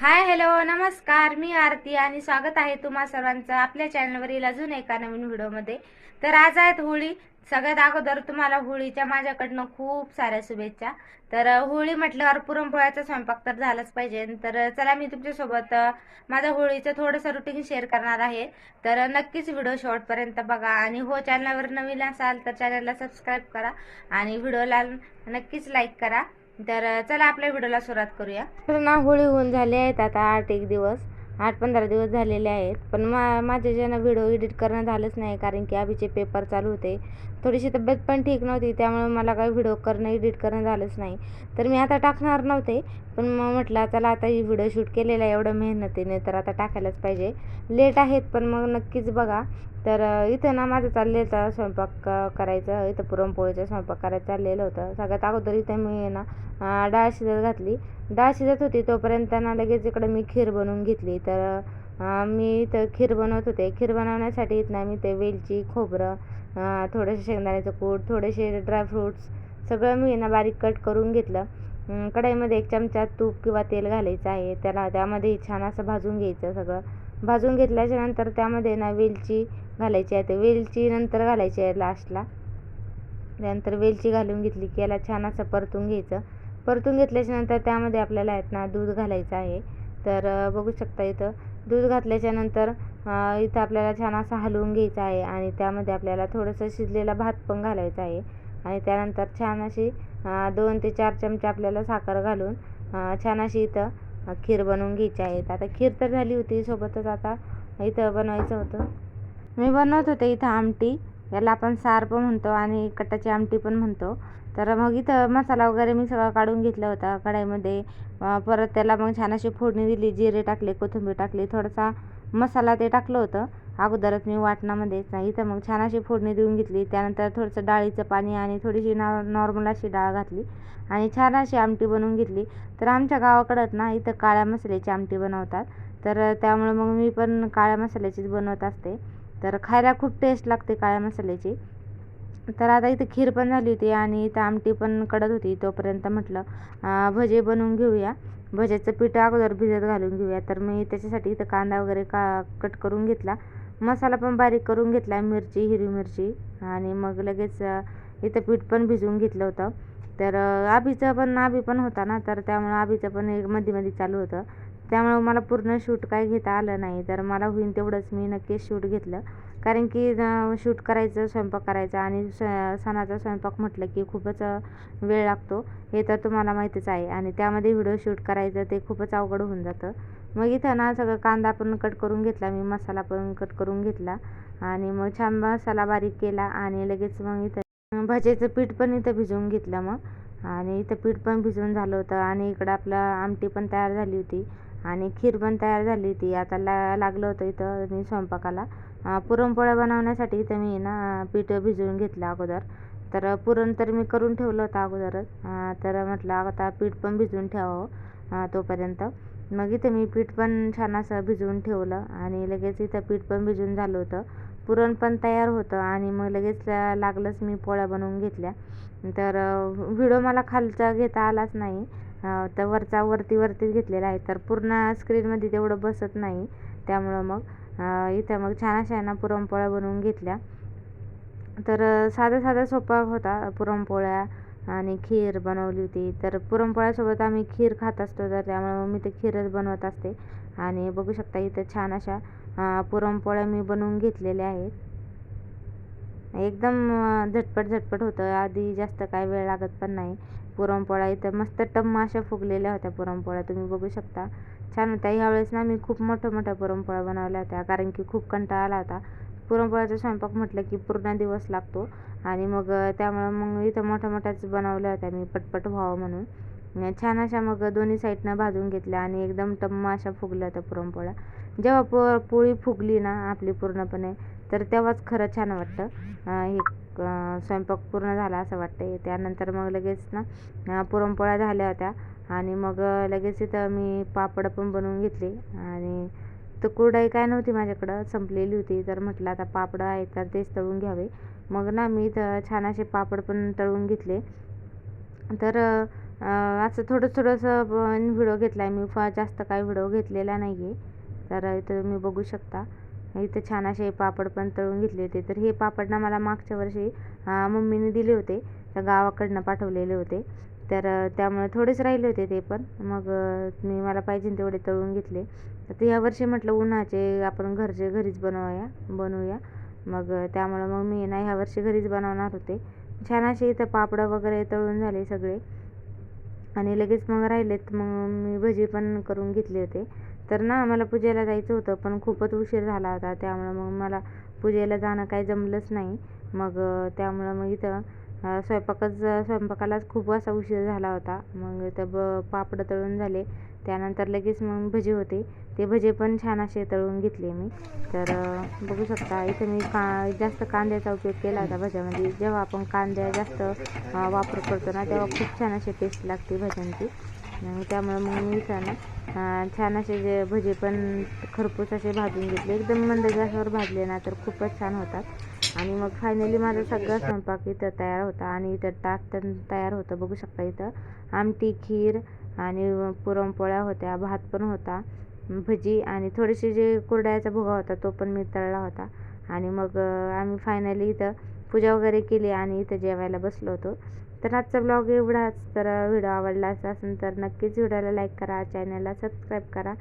Hi hello नमस्कार. मी आरती आणि स्वागत आहे तुम्हा सर्वांचं आपल्या चॅनलवरील अजून एका नवीन व्हिडिओमध्ये. तर आज आहेत होळी. सगळ्यात अगोदर तुम्हाला होळीच्या माझ्याकडनं खूप साऱ्या शुभेच्छा. तर होळी म्हटल्यावर पुरणपोळ्याचा स्वयंपाक तर झालाच पाहिजे. तर चला मी तुमच्यासोबत माझं होळीचं थोडंसं रुटीन शेअर करणार आहे. तर नक्कीच व्हिडिओ शेवटपर्यंत बघा. आणि हो चॅनलवर नवीन असाल तर चॅनलला सबस्क्राईब करा. आणि व्हिडिओला नक्कीच लाईक करा. तर चला आपल्या व्हिडिओला सुरुवात करूया. तर ना होळी होऊन झाले आहेत आता आठ एक दिवस. आठ पंधरा दिवस झालेले आहेत. पण मा माझे जे ना व्हिडिओ एडिट करणं झालंच नाही कारण की आधीचे पेपर चालू होते. थोडीशी तब्येत पण ठीक नव्हती त्यामुळे मला काही व्हिडिओ करणं एडिट करणं झालंच नाही. तर मी आता टाकणार नव्हते पण मग म्हटलं चला आता ही व्हिडिओ शूट केलेला आहे एवढं मेहनतीने तर आता टाकायलाच पाहिजे. लेट आहेत पण मग नक्कीच बघा. तर इथं ना माझं चाललेलं होतं स्वयंपाक करायचं. इथं पुरणपोळीचा स्वयंपाक करायचं चाललेलं होतं. सगळ्यात अगोदर इथं मी ना डाळ शिजत घातली. डाळ शिजत होती तोपर्यंत ना लगेच इकडे मी खीर बनवून घेतली. तर मी इथं खीर बनवत होते. खीर बनवण्यासाठी इथं ना मी ते वेलची खोबरं थोडंसं थोडेसे शेंगदाण्याचं कूट थोडेसे ड्रायफ्रूट्स सगळं मी ना बारीक कट करून घेतलं. कढईमध्ये एक चमचा तूप किंवा तेल घालायचं आहे. त्याला त्यामध्ये छान असं भाजून घ्यायचं सगळं. भाजून घेतल्याच्या नंतर त्यामध्ये ना वेलची घालायची आहे. ते वेलची नंतर घालायची आहे लास्टला त्यानंतर वेलची घालून घेतली की याला छान असं परतून घ्यायचं. परतून घेतल्याच्या नंतर त्यामध्ये आपल्याला आहेत ना दूध घालायचं आहे. तर बघू शकता इथं. दूध घातल्याच्या नंतर इथं आपल्याला छान असं हलवून घ्यायचं आहे आणि त्यामध्ये आपल्याला थोडंसं शिजलेला भात पण घालायचा आहे. आणि त्यानंतर छान अशी दोन ते चार चमचे आपल्याला साखर घालून छान अशी इथं खीर बनवून घ्यायची आहे. आता खीर तर झाली होती सोबतच आता इथं बनवायचं होतं. मी बनवत होते इथं आमटी. याला आपण सार पण म्हणतो आणि कटाची आमटी पण म्हणतो. तर मग इथं मसाला वगैरे मी सगळं काढून घेतला होता कढाईमध्ये. परत त्याला मग छान अशी फोडणी दिली जिरे टाकले कोथिंबीर टाकली थोडासा मसाला ते टाकलं होतं. अगोदरच मी वाटणामध्ये इथं मग छान अशी फोडणी देऊन घेतली. त्यानंतर थोडंसं डाळीचं पाणी आणि थोडीशी नॉ नॉर्मल अशी डाळ घातली. आणि छान अशी आमटी बनवून घेतली. तर आमच्या गावाकडं ना इथं काळ्या मसाल्याची आमटी बनवतात. तर त्यामुळे मग मी पण काळ्या मसाल्याचीच बनवत असते. तर खायला खूप टेस्ट लागते काळ्या मसाल्याची. तर आता इथं खीर पण झाली होती आणि इथं आमटी पण कडत होती. तोपर्यंत म्हटलं भजे बनवून घेऊया. भज्याचं पीठ अगोदर भिजत घालून घेऊया. तर मी त्याच्यासाठी इथं कांदा वगैरे का कट करून घेतला. मसाला पण बारीक करून घेतला मिरची हिरवी मिरची. आणि मग लगेच इथं पीठ पण भिजवून घेतलं होतं. तर आबीचं पण आबी पण होता ना तर त्यामुळं आबीचं पण एक मध्ये मध्ये चालू होतं. त्यामुळं मला पूर्ण शूट काय घेता आलं नाही तर मला होईन तेवढंच मी नक्कीच शूट घेतलं. कारण की शूट करायचं स्वयंपाक करायचा आणि स सणाचा स्वयंपाक म्हटलं की खूपच वेळ लागतो. हे तर तुम्हाला माहितीच आहे आणि त्यामध्ये व्हिडिओ शूट करायचं ते खूपच अवघड होऊन जातं. मग इथं ना सगळं कांदा पण कट करून घेतला मी मसाला पण कट करून घेतला आणि मग छान मसाला बारीक केला आणि लगेच मग इथं भज्याचं पीठ पण इथं भिजवून घेतलं मग. आणि इथं पीठ पण भिजवून झालं होतं आणि इकडं आपलं आमटी पण तयार झाली होती आणि खीर पण तयार झाली होती. आता ला लागलं होतं इथं मी स्वयंपाकाला. पुरणपोळ्या बनवण्यासाठी इथं मी ना पीठ भिजवून घेतलं अगोदर. तर पुरण तर मी करून ठेवलं होतं अगोदरच. तर म्हटलं आता पीठ पण भिजवून ठेवावं तोपर्यंत. मग इथं मी पीठ पण छान असं भिजवून ठेवलं आणि लगेच इथं पीठ पण भिजून झालं होतं. पुरण पण तयार होतं आणि मग लगेच लागलंच मी पोळ्या बनवून घेतल्या. तर व्हिडिओ मला खालचा घेता आलाच नाही. तर वरचा वरती वरतीच घेतलेला आहे. तर पूर्ण स्क्रीनमध्ये तेवढं बसत नाही. त्यामुळं मग इथं मग छान अशा आहे ना पुरणपोळ्या बनवून घेतल्या. तर साधा साधा सोपा होता पुरणपोळ्या. आणि खीर बनवली होती. तर पुरणपोळ्यासोबत आम्ही खीर खात असतो तर त्यामुळे मग मी ते खीरच बनवत असते. आणि बघू शकता इथं छान अशा पुरणपोळ्या मी बनवून घेतलेल्या आहेत. एकदम झटपट झटपट होतं. आधी जास्त काय वेळ लागत पण नाही. पुरणपोळ्या इथं मस्त टम्म अशा फुगलेल्या होत्या पुरणपोळ्या. तुम्ही बघू शकता. छान होत्या. ह्यावेळेस ना मी खूप मोठ्या मोठ्या पुरणपोळ्या बनवल्या होत्या. कारण की खूप कंटाळा आला होता. पुरणपोळ्याचा स्वयंपाक म्हटलं की पूर्ण दिवस लागतो. आणि मग त्यामुळं मग इथं मोठ्या मोठ्याच बनवल्या होत्या मी पटपट व्हावं म्हणून. छान अशा मग दोन्ही साईडनं भाजून घेतल्या आणि एकदम टम्म अशा फुगल्या होत्या पुरणपोळ्या. जेव्हा पो पोळी फुगली ना आपली पूर्णपणे तर तेव्हाच खरं छान वाटतं. हे स्वयंपाक पूर्ण झाला असं वाटतं त्यानंतर मग लगेच ना पुरणपोळ्या झाल्या होत्या. आणि मग लगेच इथं मी पापड पण बनवून घेतले. आणि तर कुरडई काय नव्हती माझ्याकडं संपलेली होती. तर म्हटलं आता पापड आहे तर तेच तळून घ्यावे. मग ना मी इथं छान असे पापड पण तळून घेतले. तर असं थोडं थोडंसं व्हिडिओ घेतला आहे मी. फार जास्त काही व्हिडिओ घेतलेला नाही आहे तर इथं तुम्ही बघू शकता. इथं छान असे पापड पण तळून घेतले होते. तर हे पापड ना मला मागच्या वर्षी मम्मीने दिले होते. तर गावाकडनं पाठवलेले होते. तर त्यामुळे थोडेच राहिले होते ते पण. मग मी मला पाहिजे तेवढे तळून घेतले. तर यावर्षी म्हटलं उन्हाचे आपण घरचे घरीच बनवूया बनवूया. मग त्यामुळं मग मी ना ह्या वर्षी घरीच बनवणार होते. छान असे इथं पापडं वगैरे तळून झाले सगळे. आणि लगेच मग राहिलेत. मग मी भजी पण करून घेतले होते. तर ना मला पूजेला जायचं होतं पण खूपच उशीर झाला होता. त्यामुळं मग मला पूजेला जाणं काही जमलंच नाही. मग त्यामुळं मग इथं स्वयंपाकच स्वयंपाकालाच खूप असा उशीर झाला होता. मग इथं ब पापडं तळून झाले. त्यानंतर लगेच मग भजे होते. ते भजे पण छान असे तळून घेतले मी. तर बघू शकता इथं मी का जास्त कांद्याचा उपयोग केला होता भज्यामध्ये. जेव्हा आपण कांद्या जास्त वापर करतो ना तेव्हा खूप छान अशी टेस्ट लागते भज्यांची. आणि त्यामुळे मग मी छान छान असे जे भजे पण खरपूस असे भाजून घेतले. एकदम मंद गॅसवर भाजले ना तर खूपच छान होतात. आणि मग फायनली माझा सगळा स्वयंपाक इथं तयार होता आणि इथं ताट पण तयार होतं. बघू शकता इथं. आमटी खीर आणि पुरणपोळ्या होत्या भात पण होता भजी आणि थोडीशी जे कुरड्याचा भुगा होता तो पण मी तळला होता. आणि मग आम्ही फायनली इथं पूजा वगैरे केली आणि इथं जेवायला बसलो होतो. तर आजचा ब्लॉग एवढाच. तर व्हिडिओ आवडला असेल तर नक्कीच व्हिडिओला लाईक करा चॅनलला सबस्क्राईब करा.